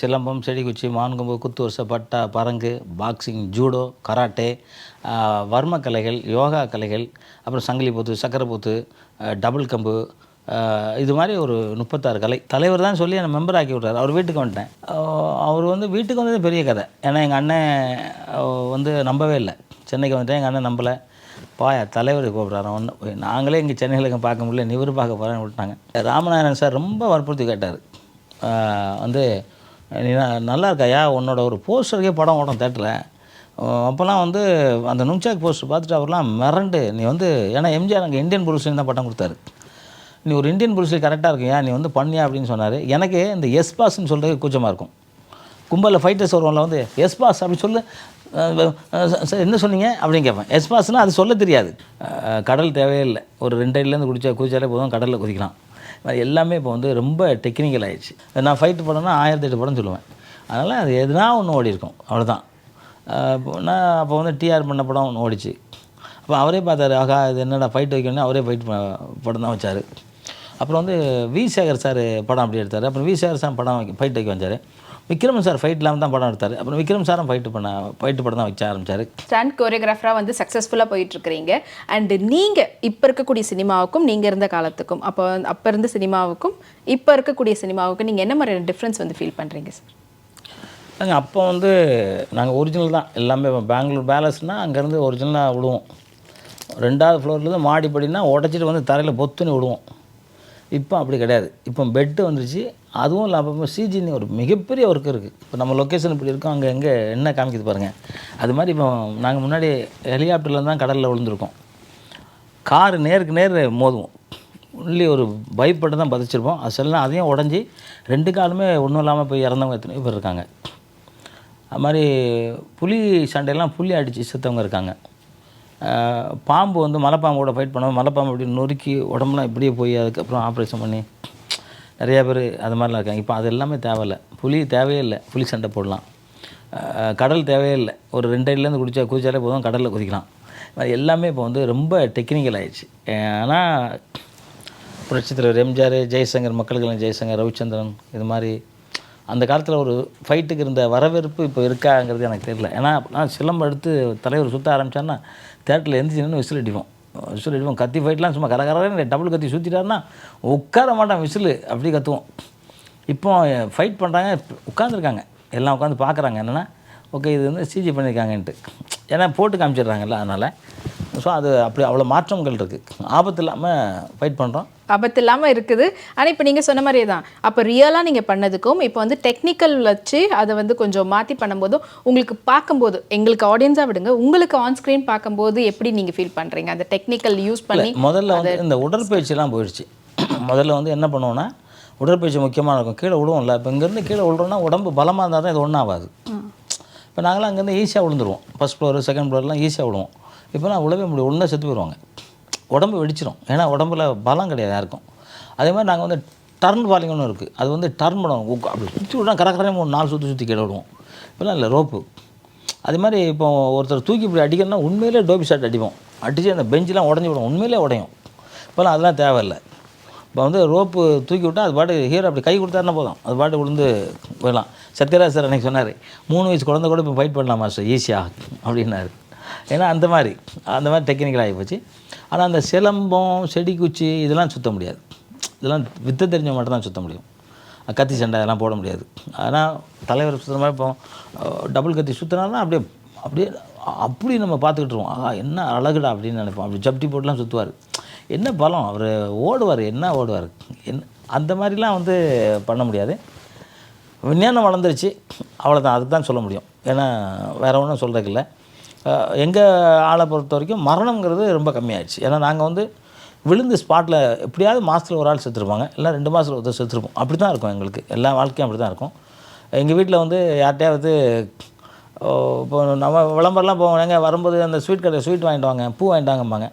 சிலம்பம் செடிக்குச்சி மான்கொம்பு குத்து பட்டா பரங்கு பாக்ஸிங் ஜூடோ கராட்டே வர்ம கலைகள் யோகா கலைகள் அப்புறம் சங்கிலி போத்து சக்கரை போத்து டபுள் கம்பு இது மாதிரி ஒரு முப்பத்தாறு கலை. தலைவர் தான் சொல்லி என்னை மெம்பர் ஆக்கி விட்றாரு அவர் வீட்டுக்கு வந்துட்டேன். அவர் வந்து வீட்டுக்கு வந்தது பெரிய கதை. ஏன்னா எங்கள் அண்ணன் வந்து நம்பவே இல்லை. சென்னைக்கு வந்துட்டேன் எங்கள் அண்ணன் நம்பலை. பாயா தலைவர் கூப்பிட்றாரு. ஒன்று நாங்களே இங்கே சென்னையில் பார்க்க முடியல. நிவர் பார்க்க போகிறேன்னு விட்டாங்க. ராமநாதன் சார் ரொம்ப வற்புறுத்தி கேட்டார். வந்து நீ ந- நல்லா இருக்காயா உன்னோட ஒரு போஸ்டருக்கே படம் ஓடும் தேட்டரில் அப்போல்லாம் வந்து அந்த நுங்சாக் போஸ்டர் பார்த்துட்டு அவர்லாம் மிரண்டு நீ வந்து ஏன்னா எம்ஜிஆர் அங்கே இந்தியன் புருஷன் தான் பட்டம் கொடுத்தாரு. நீ ஒரு இந்தியன் புருஷன் கரெக்டாக இருக்கியா? நீ வந்து பண்ணியா அப்படின்னு சொன்னார். எனக்கு இந்த எஸ் பாஸ்ன்னு சொல்கிறது கூச்சமாக இருக்கும். கும்பலில் ஃபைட்டர்ஸ் வருவோம்ல வந்து எஸ் பாஸ் அப்படின்னு சொல்லு சார் என்ன சொன்னீங்க? அப்படின்னு கேட்பேன். எஸ் பாஸ்னால் அது சொல்ல தெரியாது. கடல் தேவையே இல்லை. ஒரு ரெண்டு அடிலேருந்து குடிச்சா குதிச்சாலே போதும் கடலில் குதிக்கலாம். எல்லாமே இப்போ வந்து ரொம்ப டெக்னிக்கல் ஆகிடுச்சு நான் ஃபைட்டு படம்னா ஆயிரத்தி எட்டு படம் சொல்லுவேன். அதனால் அது எதுனா ஒன்று ஓடி இருக்கும். அவ்வளோதான் நான் அப்போ வந்து டிஆர் பண்ண படம் ஒன்று ஓடிச்சு. அப்போ அவரே பார்த்தாரு ஆகா இது என்னடா ஃபைட் வைக்கணும்னு அவரே ஃபைட் படம் தான் வச்சார். அப்புறம் வந்து வி சேகர் சார் படம் அப்படி எடுத்தார். அப்புறம் வி சேகர் சார் படம் வைக்க ஃபைட் வைக்க வந்தார். விக்ரம் சார் ஃபைட் இல்லாமல் தான் படம் எடுத்தார். அப்புறம் விக்ரம் சாரும் ஃபைட்டு பண்ண ஃபைட்டு படம் தான் வைக்க ஆரம்பித்தார் ஸ்டண்ட் கோரியோகிராஃபராக வந்து சக்ஸஸ்ஃபுல்லாக போயிட்டு இருக்கிறீங்க அண்ட் நீங்கள் இப்போ இருக்கக்கூடிய சினிமாவுக்கும் நீங்கள் இருந்த காலத்துக்கும் அப்போ அப்போ இருந்த சினிமாவுக்கும் இப்போ இருக்கக்கூடிய சினிமாவுக்கும் நீங்கள் என்ன மாதிரியான டிஃப்ரென்ஸ் வந்து ஃபீல் பண்ணுறீங்க சார் நாங்கள் அப்போ வந்து நாங்கள் ஒரிஜினல் தான். எல்லாமே பெங்களூர் பேலஸ்னால் அங்கேருந்து ஒரிஜினலாக விடுவோம். ரெண்டாவது ஃப்ளோர்லேருந்து மாடிப்படினா உடச்சிட்டு வந்து தரையில் பொத்துன்னு விடுவோம். இப்போ அப்படி கிடையாது. இப்போ பெட்டு வந்துருச்சு. அதுவும் இல்லாமல் இப்போ சிஜின்னு ஒரு மிகப்பெரிய ஒர்க் இருக்குது இப்போ நம்ம லொக்கேஷன் இப்படி இருக்கோம். அங்கே எங்கே என்ன காமிக்குது பாருங்கள் அது மாதிரி இப்போ நாங்கள் முன்னாடி ஹெலிகாப்டரில் தான் கடலில் விழுந்திருக்கோம். காரு நேருக்கு நேர் மோதுவோம். உள்ளி ஒரு பயப்பட்டு தான் பதிச்சிருப்போம். அது சொல்லலாம் அதையும் உடஞ்சி ரெண்டு காலுமே ஒன்றும் இல்லாமல் போய் இறந்தவங்க எத்தனை பேர் இருக்காங்க. அது மாதிரி புலி சண்டையெல்லாம் புலி அடித்து செத்தவங்க இருக்காங்க. பாம்பு வந்து மலைப்பாம்போட ஃபைட் பண்ணுவோம் மலைப்பாம்பு அப்படி நொறுக்கி உடம்புலாம் இப்படியே போய் அதுக்கப்புறம் ஆப்ரேஷன் பண்ணி நிறையா பேர் அது மாதிரிலாம் இருக்காங்க. இப்போ அது எல்லாமே தேவையில்லை. புலி தேவையே இல்லை. புலி சண்டை போடலாம். கடல் தேவையே இல்லை. ஒரு ரெண்டு அடிலேருந்து குடிச்சா குதிச்சாலே போதும். கடலில் குதிக்கலாம். இது மாதிரி எல்லாமே இப்போ வந்து ரொம்ப டெக்னிக்கல் ஆயிடுச்சு. ஆனால் புரட்சித்தலைவர் எம்ஜிஆர் ஜெயசங்கர் மக்களுக்கெல்லாம் ஜெயசங்கர் ரவிச்சந்திரன் இது மாதிரி அந்த காலத்தில் ஒரு ஃபைட்டுக்கு இருந்த வரவேற்பு இப்போ இருக்காங்கிறது எனக்கு தெரியல. ஏன்னா நான் சிலம்பம் எடுத்து தலைவர் சுற்ற ஆரம்பித்தான்னா தேட்டரில் எந்திரிச்சு விசில் அடிப்போம். விசில் அடிப்போம். கத்தி ஃபைட்லாம் சும்மா கரகரன்னு டபுள் கத்தி சுற்றிட்டாருன்னா உட்கார மாட்டான் விசில் அப்படி கத்துவோம். இப்போ ஃபைட் பண்ணுறாங்க உட்காந்துருக்காங்க எல்லாம் உட்காந்து பார்க்குறாங்க என்னென்னா ஓகே இது வந்து சிஜி பண்ணியிருக்காங்கன்ட்டு ஏன்னா போட்டு காமிச்சிடுறாங்கல்ல அதனால். ஸோ அது அப்படி அவ்வளோ மாற்றங்கள் இருக்குது ஆபத்து இல்லாமல் ஃபைட் பண்ணுறோம் ஆபத்து இல்லாமல் இருக்குது. ஆனால் இப்போ நீங்கள் சொன்ன மாதிரியே தான் அப்போ ரியலாக நீங்கள் பண்ணதுக்கும் இப்போ வந்து டெக்னிக்கல் வச்சு அதை வந்து கொஞ்சம் மாற்றி பண்ணும்போதும் உங்களுக்கு பார்க்கும்போது எங்களுக்கு ஆடியன்ஸாக விடுங்க. உங்களுக்கு ஆன் ஸ்க்ரீன் பார்க்கும்போது எப்படி நீங்கள் ஃபீல் பண்ணுறீங்க அந்த டெக்னிக்கல் யூஸ் பண்ணி முதல்ல வந்து இந்த உடற்பயிற்சிலாம் போயிடுச்சு. முதல்ல வந்து என்ன பண்ணுவோன்னா உடற்பயிற்சி முக்கியமாக இருக்கும். கீழே விடுவோம்ல இப்போ இங்கேருந்து கீழே விழுறோன்னா உடம்பு பலமாக இருந்தால் தான் இது ஒன்றும் ஆகாது. இப்போ நாங்களாம் அங்கேருந்து ஈஸியாக விழுந்துருவோம். ஃபஸ்ட் ஃப்ளோர் செகண்ட் ஃப்ளோர்லாம் ஈஸியாக விழுவோம். இப்போ நான் விழவே முடியும் ஒன்றா செத்து போயிடுவாங்க உடம்பு வெடிச்சிடும் ஏன்னா உடம்புல பலம் கிடையாது யாருக்கும். அதே மாதிரி நாங்கள் வந்து டர்ன் பாலிங் ஒன்று இருக்குது அது வந்து டர்ன் பண்ணுவோம் அப்படி சுற்றி விட்டா கரக்கரையும் மூணு நாலு சுற்றி சுற்றி கீழே விடுவோம் இப்போலாம் இல்லை ரோப்பு. அதே மாதிரி இப்போ ஒருத்தர் தூக்கி இப்படி அடிக்கணும்னா உண்மையிலே டோபி ஷாட் அடிப்போம். அடித்து அந்த பெஞ்செலாம் உடஞ்சி விடும். உண்மையிலே உடையும். இப்போலாம் அதெல்லாம் தேவையில்லை. இப்போ வந்து ரோப்பு தூக்கி விட்டால் அது பாட்டு ஹீரோ அப்படி கை கொடுத்தாருன்னா போதும். அது பாட்டு விழுந்து போயிடலாம். சத்யராஜ் சார் அன்றைக்கி சொன்னார் மூணு வயசு குழந்தை கூட இப்போ ஃபைட் பண்ணலாம் மாஸ்டர் ஈஸியாக அப்படின்னாரு. ஏன்னா அந்த மாதிரி அந்த மாதிரி டெக்னிக்கல் ஆகி போச்சு. ஆனால் அந்த சிலம்பம் செடி குச்சி இதெல்லாம் சுத்த முடியாது. இதெல்லாம் வித்த தெரிஞ்ச மட்டும் தான் சுத்த முடியும். கத்தி சண்டை அதெல்லாம் போட முடியாது. ஆனால் தலைவர் சுற்றுற மாதிரி இப்போ டபுள் கத்தி சுற்றினாலும் அப்படியே அப்படியே அப்படி நம்ம பார்த்துக்கிட்டு இருவோம் ஆஹா என்ன அழகுடா அப்படின்னு நினைப்போம். அப்படி ஜப்டி போட்டுலாம் சுற்றுவார் என்ன பலம்? அவர் ஓடுவார். என்ன ஓடுவார்? என் அந்த மாதிரிலாம் வந்து பண்ண முடியாது. விஞ்ஞானம் வளர்ந்துருச்சு. அவ்வளோதான் அதுக்கு தான் சொல்ல முடியும். ஏன்னா வேறு ஒன்றும் சொல்கிறதுக்கு இல்லை. எங்கள் ஆளை பொறுத்த வரைக்கும் மரணங்கிறது ரொம்ப கம்மியாயிடுச்சு. ஏன்னா நாங்கள் வந்து விழுந்து ஸ்பாட்டில் எப்படியாவது மாதத்தில் ஒரு ஆள் செத்துருப்பாங்க. இல்லை ரெண்டு மாதத்தில் ஒருத்தர் செத்துருப்போம். அப்படி தான் இருக்கும் எங்களுக்கு. எல்லா வாழ்க்கையும் அப்படி தான் இருக்கும். எங்கள் வீட்டில் வந்து யார்கிட்டையாவது இப்போ நம்ம விளம்பரம்லாம் போவோம். வரும்போது அந்த ஸ்வீட் கடை ஸ்வீட் வாங்கிட்டு வாங்க பூ வாங்கிட்டு வாங்கம்பாங்க.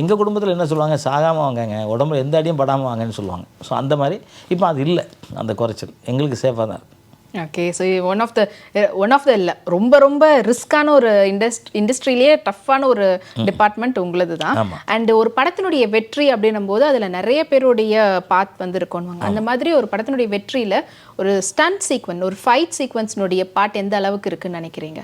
எங்கள் குடும்பத்தில் என்ன சொல்லுவாங்க? சாகாமல் வாங்கங்க. உடம்புல எந்த அடியும் படாமல் வாங்கன்னு சொல்லுவாங்க. ஸோ அந்த மாதிரி இப்போ அது இல்லை. அந்த குறைச்சல். எங்களுக்கு சேஃபாக தான் இருக்குது okay so one of the one of the இல்லை ரொம்ப ரொம்ப ரிஸ்கான ஒரு இண்டஸ்ட் இண்டஸ்ட்ரியிலேயே டஃப்பான ஒரு டிபார்ட்மெண்ட் உங்களது தான். அண்ட் ஒரு படத்தினுடைய வெற்றி அப்படின்னும் போது அதில் நிறைய பேருடைய பாத் வந்து அந்த மாதிரி ஒரு படத்தினுடைய வெற்றியில் ஒரு ஸ்டண்ட் சீக்வன் ஒரு ஃபைட் சீக்வன்ஸ்னுடைய பாட் எந்த அளவுக்கு இருக்குன்னு நினைக்கிறீங்க?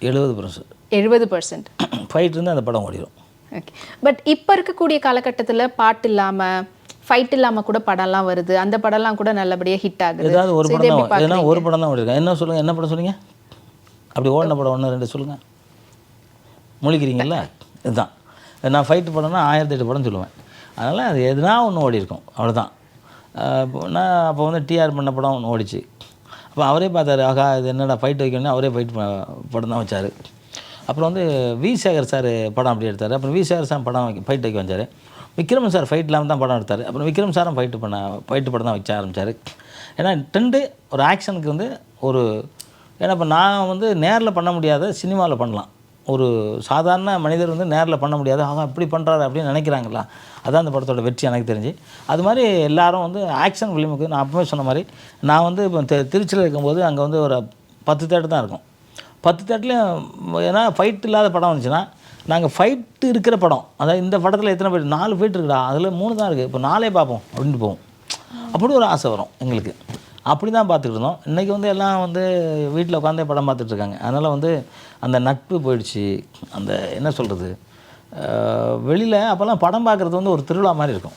எழுபது பர்சன்ட் எழுபது பர்சன்ட் ஃபைட் இருந்தால் அந்த படம் ஓடிடும் ஓகே பட் இப்போ இருக்கக்கூடிய காலகட்டத்தில் பாட்டு இல்லாமல் ஃபைட் இல்லாமல் கூட படம்லாம் வருது. அந்த படம்லாம் கூட நல்லபடியாக ஹிட் ஆகுது. ஏதாவது ஒரு படம் தான் ஏன்னா ஒரு படம் தான் ஓடிருக்கேன் என்ன சொல்லுங்கள் என்ன படம் சொன்னீங்க? அப்படி ஓடின படம் ஒன்று ரெண்டு சொல்லுங்கள் முழிக்கிறீங்கல்ல இதுதான். நான் ஃபைட்டு படம்னா ஆயிரத்தி எட்டு படம் சொல்லுவேன். அதனால் அது எதுனா ஒன்று ஓடி இருக்கும். அவ்வளோதான் நான் அப்போ வந்து டிஆர் பண்ண படம் ஒன்று ஓடிச்சு. அப்போ அவரே பார்த்தாரு ஆகா இது என்னடா ஃபைட் வைக்கணும்னு அவரே ஃபைட் படம் தான் வச்சார். அப்புறம் வந்து வி சேகர் சார் படம் அப்படி எடுத்தார். அப்புறம் வி சேகர் சார் படம் வைக்க ஃபைட் வைக்க வச்சார் விக்ரம் சார் ஃபைட் இல்லாமல் தான் படம் எடுத்தார். அப்புறம் விக்ரம் சாரும் ஃபைட்டு பண்ண ஃபைட்டு படம் தான் வச்ச ஆரம்பித்தார் ஏன்னா ட்ரெண்டு ஒரு ஆக்ஷனுக்கு வந்து ஒரு ஏன்னா இப்போ நான் வந்து நேரில் பண்ண முடியாத சினிமாவில் பண்ணலாம். ஒரு சாதாரண மனிதர் வந்து நேரில் பண்ண முடியாது. ஆகா இப்படி பண்ணுறாரு அப்படின்னு நினைக்கிறாங்களா அதான் அந்த படத்தோட வெற்றி எனக்கு தெரிஞ்சு. அது மாதிரி எல்லாரும் வந்து ஆக்ஷன் ஃபிலிமுக்கு நான் அப்பவே சொன்ன மாதிரி நான் வந்து இப்போ தி- திருச்சியில் இருக்கும்போது அங்கே வந்து ஒரு பத்து தேட்டர் தான் இருக்கும். பத்து தேட்டர்லேயும் ஏன்னா ஃபைட் இல்லாத படம் வந்துச்சுன்னா நாங்கள் ஃபைட்டு இருக்கிற படம் அதாவது இந்த படத்தில் எத்தனை ஃபைட் நாலு ஃபைட் இருக்குடா அதில் மூணு தான் இருக்குது இப்போ நாளே பார்ப்போம் அப்படின்ட்டு போவோம். அப்படி ஒரு ஆசை வரும் எங்களுக்கு. அப்படி தான் பார்த்துக்கிட்டு இருந்தோம். இன்றைக்கி வந்து எல்லாம் வந்து வீட்டில் உட்காந்தே படம் பார்த்துட்ருக்காங்க அதனால் வந்து அந்த நட்பு போயிடுச்சு. அந்த என்ன சொல்கிறது வெளியில் அப்போல்லாம் படம் பார்க்குறது வந்து ஒரு திருவிழா மாதிரி இருக்கும்.